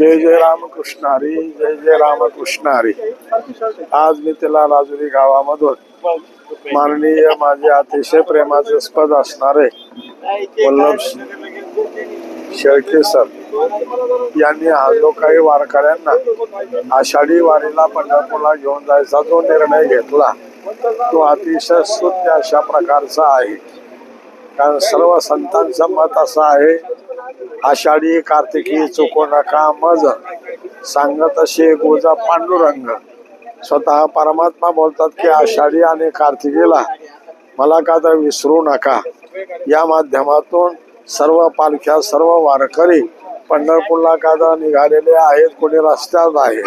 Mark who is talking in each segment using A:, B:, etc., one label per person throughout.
A: जय जय रामकृष्ण हरी जय जय रामकृष्ण हरी. आज मी तिला राजुरी गावामधून माननीय माझे अतिशय प्रेमाचे स्पद असणारे वल्लभ शेळके सर यांनी हा जो काही वारकऱ्यांना आषाढी वारीला पंढरपूरला घेऊन जायचा जो निर्णय घेतला तो अतिशय स्तुत्य अशा प्रकारचा आहे. कारण सर्व संतांचं मत असं आहे आषाढी कार्तिकी चुकू नका मज सांगत असे गोजा पांडुरंग. स्वतः परमात्मा बोलतात की आषाढी आणि कार्तिकीला मला का तर विसरू नका. या माध्यमातून सर्व पालख्या सर्व वारकरी पंढरपूरला का निघालेले आहेत कोणी रस्त्यात आहे.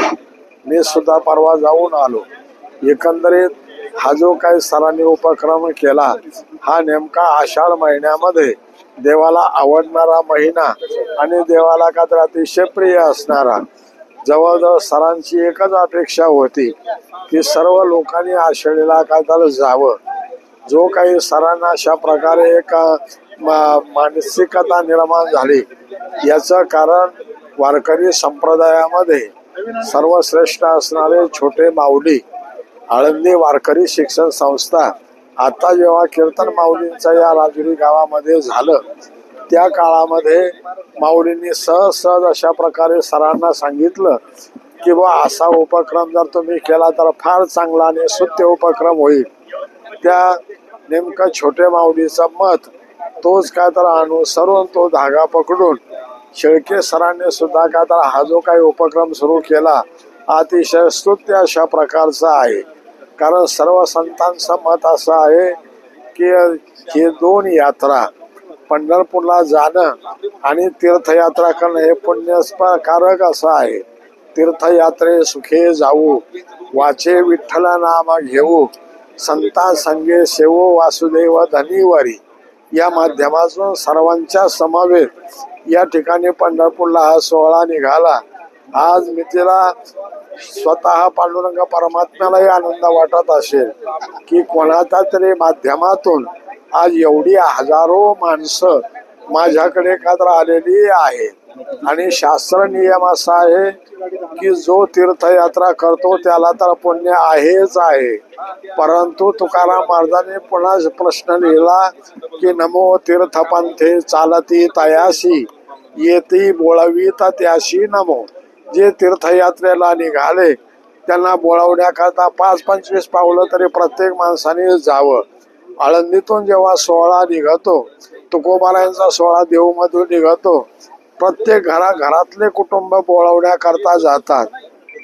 A: मी सुद्धा परवा जाऊन आलो. एकंदरीत हा जो काही सरांनी उपक्रम केला हा नेमका आषाढ महिन्यामध्ये देवाला आवडणारा महिना आणि देवाला का तर अतिशय प्रिय असणारा. जवळजवळ सरांची एकच अपेक्षा होती की सर्व लोकांनी आषाढीला का तर जावं. जो काही सरांना अशा प्रकारे एक मा- मानसिकता निर्माण झाली याचं कारण वारकरी संप्रदायामध्ये सर्वश्रेष्ठ असणारे छोटे माऊली आळंदी वारकरी शिक्षण संस्था आता जेव्हा कीर्तन माऊलींचं या राजुरी गावामध्ये झालं त्या काळामध्ये माऊलींनी सहज सहज अशा प्रकारे सरांना सांगितलं की बा असा उपक्रम जर तुम्ही केला तर फार चांगला आणि सुत्य उपक्रम होईल. त्या नेमकं छोटे माऊलीचं मत तोच काय तर अनुसरून तो धागा पकडून शेळके सरांनी सुद्धा काय तर हा जो काही उपक्रम सुरू केला अतिशय स्तुत्य अशा प्रकारचा आहे. कारण सर्व संतांचं मत असं आहे की हे दोन यात्रा पंढरपूरला जाणं आणि तीर्थयात्रा करणं हे पुण्यकारक असं आहे. तीर्थयात्रे सुखे जाऊ वाचे विठ्ठल नाम घेऊ संता संगे सेवो वासुदेव धनीवारी या माध्यमातून सर्वांच्या समावेत या ठिकाणी पंढरपूरला हा सोहळा निघाला. आज मितीला स्वतः पांडुरंग परमात्म्यालाही आनंद वाटत असेल की कोणाच्या तरी माध्यमातून आज एवढी हजारो माणसं माझ्याकडे का आलेली आहेत आणि शास्त्र नियम असा आहे की जो तीर्थयात्रा करतो त्याला तर पुण्य आहेच आहे. परंतु तुकाराम महाराजांनी पुन्हा प्रश्न लिहिला की नमो तीर्थपंथे चालती तयाशी येती बोळवीत त्याशी नमो. जे तीर्थयात्रेला निघाले त्यांना बोळवण्याकरता पाच पंचवीस पावलं तरी प्रत्येक माणसाने जावं. आळंदीतून जेव्हा सोहळा निघतो तुकोबारायांचा सोहळा देऊमधून निघतो प्रत्येक घरा घरातले कुटुंब बोळवण्याकरता जातात.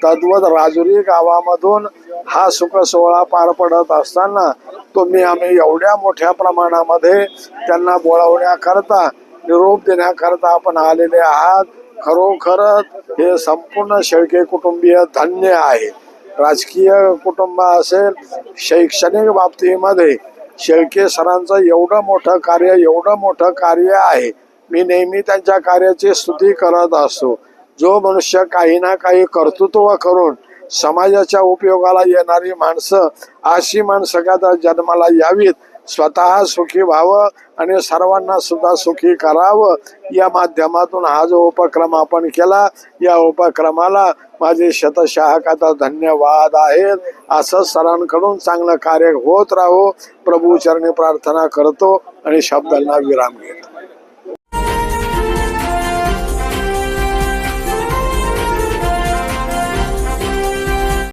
A: तद्वत राजुरी गावामधून हा सुख सोहळा पार पडत असताना तुम्ही आम्ही एवढ्या मोठ्या प्रमाणामध्ये त्यांना बोळवण्याकरता निरोप देण्याकरता आपण आलेले आहात. खरोखरच हे संपूर्ण शेळके कुटुंबीय धन्य आहे. राजकीय कुटुंब असेल शैक्षणिक बाबतीमध्ये शेळके सरांचं एवढं मोठं कार्य एवढं मोठं कार्य आहे. मी नेहमी त्यांच्या कार्याची स्तुती करत असतो. जो मनुष्य काही ना काही कर्तृत्व करून समाजाच्या उपयोगाला येणारी माणसं अशी माणसं का तर जन्माला यावीत? स्वतः सुखी व्हावं आणि सर्वांना सुद्धा सुखी करावं. या माध्यमातून हा जो उपक्रम आपण केला या उपक्रमाला माझे शतशाहकाचा धन्यवाद आहेत असं सरांकडून चांगलं कार्य होत राहो. प्रभू चरणी प्रार्थना करतो आणि शब्दांना विराम घेतो.